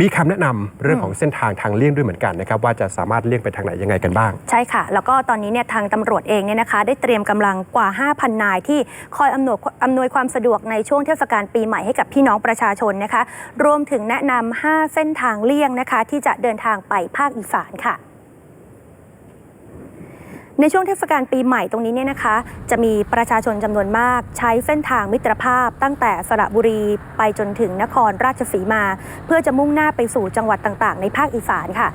มีคำแนะนำเรื่องของเส้นทางทางเลี่ยงด้วยเหมือนกันนะครับว่าจะสามารถเลี่ยงไปทางไหนยังไงกันบ้าง ใช่ค่ะ แล้วก็ตอนนี้เนี่ยทางตำรวจเองเนี่ยนะคะ ได้เตรียมกำลังกว่า 5,000 นายที่คอยอำนวยอำนวยความสะดวกในช่วงเทศกาลปีใหม่ให้กับพี่น้องประชาชนนะคะ รวมถึงแนะนำ5เส้นทางเลี่ยงนะคะ ที่จะเดินทางไปภาคอีสานค่ะ ในช่วงเทศกาลปีใหม่ตรงนี้เนี่ยนะคะ จะมีประชาชนจำนวนมาก ใช้เส้นทางมิตรภาพ ตั้งแต่สระบุรีไปจนถึงนครราชสีมา เพื่อจะมุ่งหน้าไปสู่จังหวัดต่างๆ ในภาคอีสานค่ะ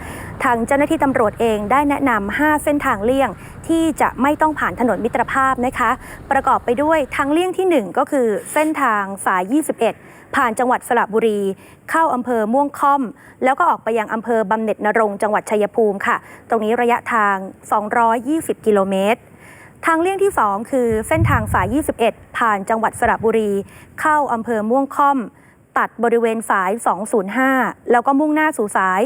ทางเจ้าหน้าที่ตำรวจเองได้แนะนำ5เส้นทางเลี่ยงที่จะไม่ต้องผ่านถนนมิตรภาพนะคะ ประกอบไปด้วยทางเลี่ยงทีหนึ่1 ก็คือเส้นทางสาย 21 ผ่านจังหวัดสระบุรีเข้าอำเภอม่วงค่อม แล้วก็ออกไปยังอำเภอบำเหน็จนรงจังหวัดชัยภูมิค่ะ ตรงนี้ระยะทาง 220 กิโลเมตร ทางเลี่ยงที่ 2 คือเส้นทางสาย 21 ผ่านจังหวัดสระบุรี เข้าอำเภอม่วงค่อม ตัดบริเวณสาย 205 แล้วก็มุ่งหน้าสู่สาย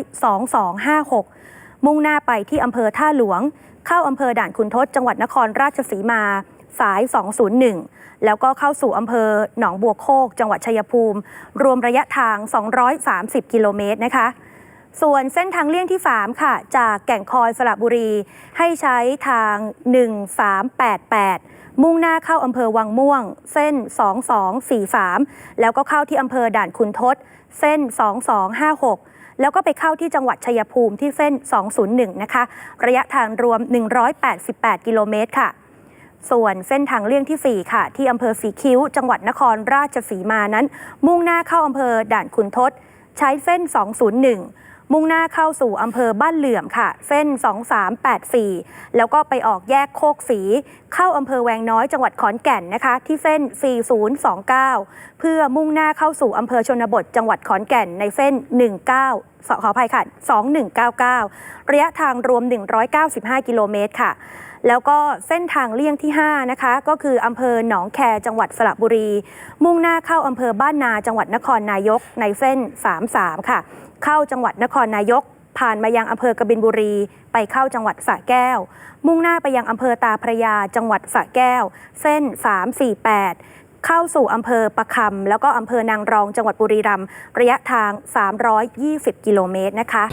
2256 มุ่งหน้าไปที่อำเภอท่าหลวง เข้าอำเภอด่านขุนทดจังหวัดนครราชสีมา สาย 201 แล้วก็เข้าสู่อำเภอหนองบัวโคก จังหวัดชัยภูมิ รวมระยะทาง 230 กิโลเมตรนะคะ ส่วนเส้นทางเลี่ยงที่ 3 ค่ะ จากแก่งคอยสระบุรี ให้ใช้ทาง 1388มุ่งหน้าเข้าอำเภอวังม่วง เส้น 2243 แล้วก็เข้าที่อำเภอด่านขุนทดเส้น 2256 แล้วก็ไปเข้าที่จังหวัดชัยภูมิที่เส้น 201 นะคะ ระยะทางรวม 188 กิโลเมตรค่ะ ส่วนเส้นทางเลี่ยงที่ 4 ค่ะ ที่อำเภอสีคิ้ว จังหวัดนครราชสีมานั้น มุ่งหน้าเข้าอำเภอด่านขุนทดใช้เส้น 201 มุ่งหน้าเข้าสู่อำเภอบ้านเหลื่อมค่ะ เส้น 2384 แล้วก็ไปออกแยกโคกสี เข้าอำเภอแวงน้อยจังหวัดขอนแก่นนะคะ ที่เส้น 4029 เพื่อมุ่งหน้าเข้าสู่อำเภอชนบทจังหวัดขอนแก่นในเส้น 19ขออภัยค่ะ 2199 ระยะทางรวม 195 กิโลเมตรค่ะ แล้วก็เส้นทางเลี่ยงที่ 5 นะคะ ก็คืออำเภอหนองแคจังหวัดสระบุรี มุ่งหน้าเข้าอำเภอบ้านนาจังหวัดนครนายกในเส้น 33 ค่ะ เข้าจังหวัดนครนายก ผ่านมายังอำเภอกบินบุรี ไปเข้าจังหวัดสระแก้ว มุ่งหน้าไปยังอำเภอตาพระยาจังหวัดสระแก้ว เส้น 348 เข้าสู่อำเภอประคำแล้วก็อำเภอนางรองจังหวัดบุรีรัมย์ระยะทาง 320 กิโลเมตรนะคะ